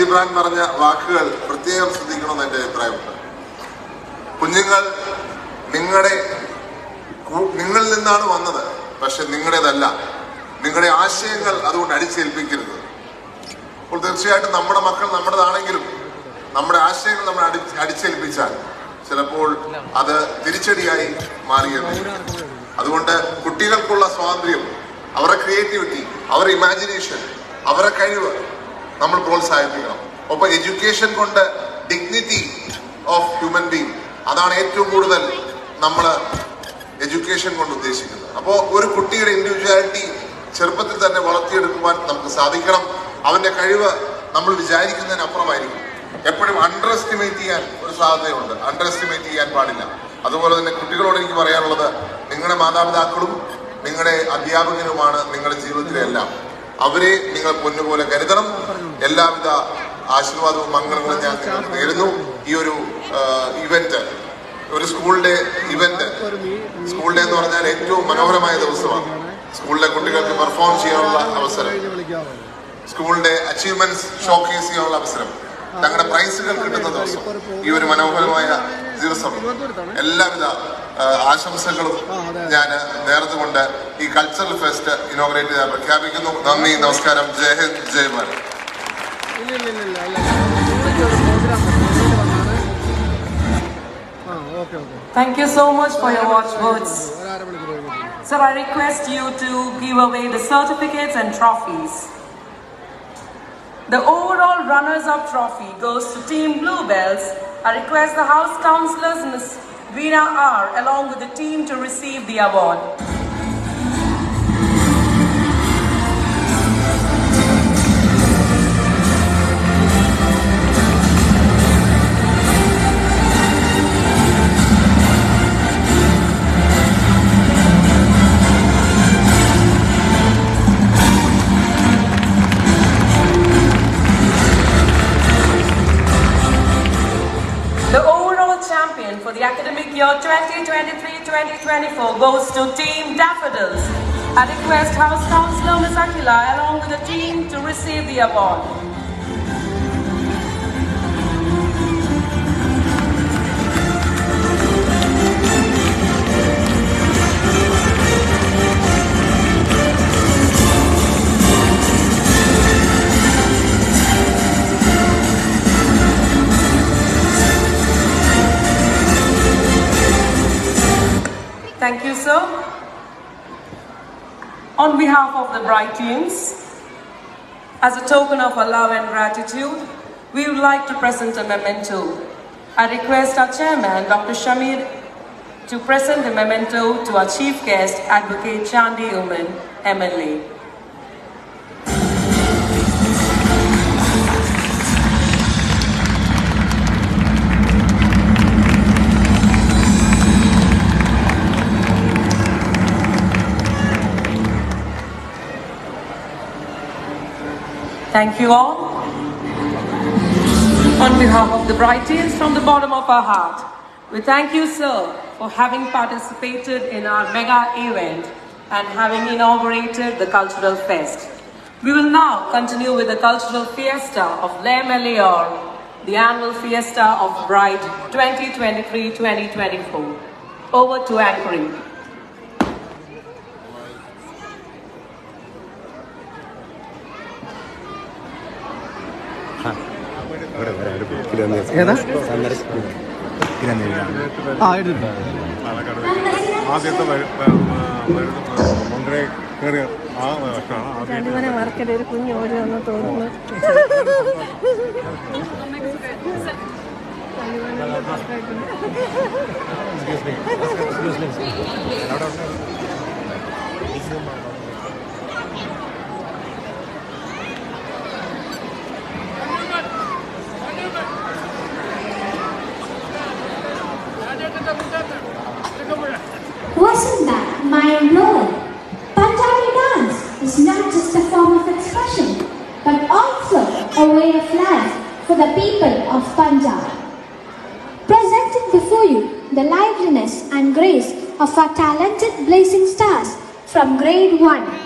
ജിബ്രാൻ പറഞ്ഞ വാക്കുകൾ പ്രത്യേകം ശ്രദ്ധിക്കണമെന്ന് എന്റെ അഭിപ്രായമുണ്ട്. കുഞ്ഞുങ്ങൾ നിങ്ങളുടെ നിങ്ങളിൽ നിന്നാണ് വന്നത് പക്ഷെ നിങ്ങളുടേതല്ല. നിങ്ങളുടെ ആശയങ്ങൾ അതുകൊണ്ട് അടിച്ചേൽപ്പിക്കരുത്. അപ്പോൾ തീർച്ചയായിട്ടും നമ്മുടെ മക്കൾ നമ്മുടേതാണെങ്കിലും നമ്മുടെ ആശയങ്ങൾ നമ്മൾ അടി അടിച്ചേൽപ്പിച്ചാൽ ചിലപ്പോൾ അത് തിരിച്ചടിയായി മാറിയത് അതുകൊണ്ട് കുട്ടികൾക്കുള്ള സ്വാതന്ത്ര്യം അവരുടെ ക്രിയേറ്റിവിറ്റി അവരുടെ ഇമാജിനേഷൻ അവരുടെ കഴിവ് നമ്മൾ പ്രോത്സാഹിപ്പിക്കണം. ഒപ്പം എഡ്യൂക്കേഷൻ കൊണ്ട് ഡിഗ്നിറ്റി ഓഫ് ഹ്യൂമൻ ബീങ് അതാണ് ഏറ്റവും കൂടുതൽ നമ്മൾ എഡ്യൂക്കേഷൻ കൊണ്ട് ഉദ്ദേശിക്കുന്നത്. അപ്പോൾ ഒരു കുട്ടിയുടെ ഇൻഡിവിജ്വാലിറ്റി ചെറുപ്പത്തിൽ തന്നെ വളർത്തിയെടുക്കുവാൻ നമുക്ക് സാധിക്കണം. അവന്റെ കഴിവ് നമ്മൾ വിചാരിക്കുന്നതിനപ്പുറമായിരിക്കും എപ്പോഴും അണ്ടർ എസ്റ്റിമേറ്റ് ചെയ്യാൻ ഒരു സാധ്യതയുണ്ട്. അണ്ടർ എസ്റ്റിമേറ്റ് ചെയ്യാൻ പാടില്ല. അതുപോലെ തന്നെ കുട്ടികളോട് എനിക്ക് പറയാനുള്ളത് നിങ്ങളുടെ മാതാപിതാക്കളും നിങ്ങളുടെ അധ്യാപകരുമാണ് നിങ്ങളുടെ ജീവിതത്തിലെ എല്ലാം. അവരെ നിങ്ങൾ പൊന്നുപോലെ കരുതണം. എല്ലാവിധ ആശീർവാദവും മംഗളങ്ങളും ഞാൻ നിങ്ങൾക്ക് നേരുന്നു ഈ ഒരു ഇവന്റ് ഒരു സ്കൂളിന്റെ ഇവന്റ് സ്കൂൾ ഡേ എന്ന് പറഞ്ഞാൽ ഏറ്റവും മനോഹരമായ ദിവസമാണ്. സ്കൂളിലെ കുട്ടികൾക്ക് പെർഫോം ചെയ്യാനുള്ള അവസരം. സ്കൂളിന്റെ അച്ചീവ്മെന്റ്സ് ഷോക്കേസ് ചെയ്യാനുള്ള അവസരം. തങ്ങളുടെ പ്രൈസുകൾ കിട്ടുന്ന ദിവസം. ഈ ഒരു മനോഹരമായ ദിവസം. എല്ലാവിധ ആശംസകളും ഞാൻ നേർന്നുകൊണ്ട് ഈ കൾച്ചറൽ ഫെസ്റ്റ് ഇനോഗ്രേറ്റ് ചെയ്യാൻ പ്രഖ്യാപിക്കുന്നു നന്ദി നമസ്കാരം ജയ് ഹിന്ദ് ജയ് ഭാരത് ഇല്ല ഇല്ല ഇല്ല ഇല്ല അല്ല ഇവിടേക്ക് ഒരു പ്രോഗ്രാം അതിന് വന്നാണ് ആ okay okay Thank you so much for your watch words. ഒരു അരമണിക്കൂർ കഴിയുമ്പോൾ Sir, I request you to give away the certificates and trophies. The overall runners-up trophy goes to Team Bluebells. I request the House Councillors, Ms. Veena R, along with the team to receive the award. The academic year 2023-2024 goes to Team Daffodils. I request House Councillor Ms. Akila along with the team to receive the award. You, sir. On behalf of the Bright teams, as a token of our love and gratitude, we would like to present a memento. I request our chairman, Dr. Shamir, to present the memento to our chief guest, Advocate Chandi Uman, MLA. Thank you all. On behalf of the bride teams from the bottom of our heart, we thank you, sir, for having participated in our mega event and having inaugurated the Cultural Fest. We will now continue with the Cultural Fiesta of Les Melior, the annual Fiesta of Bright 2023-2024. Over to anchoring. ഏതാ? ആ എടുത്തിട്ടുണ്ട് ആദ്യത്തെ മന്ത്രി കയറിയ ആ വർഷമാണ് ആദ്യം മറക്കരുത് ഒരു കുഞ്ഞ് ഓടി വന്ന് തോന്നുന്നു Wasn't way of life for the people of Punjab. Presenting before you the liveliness and grace of our talented blazing stars from grade 1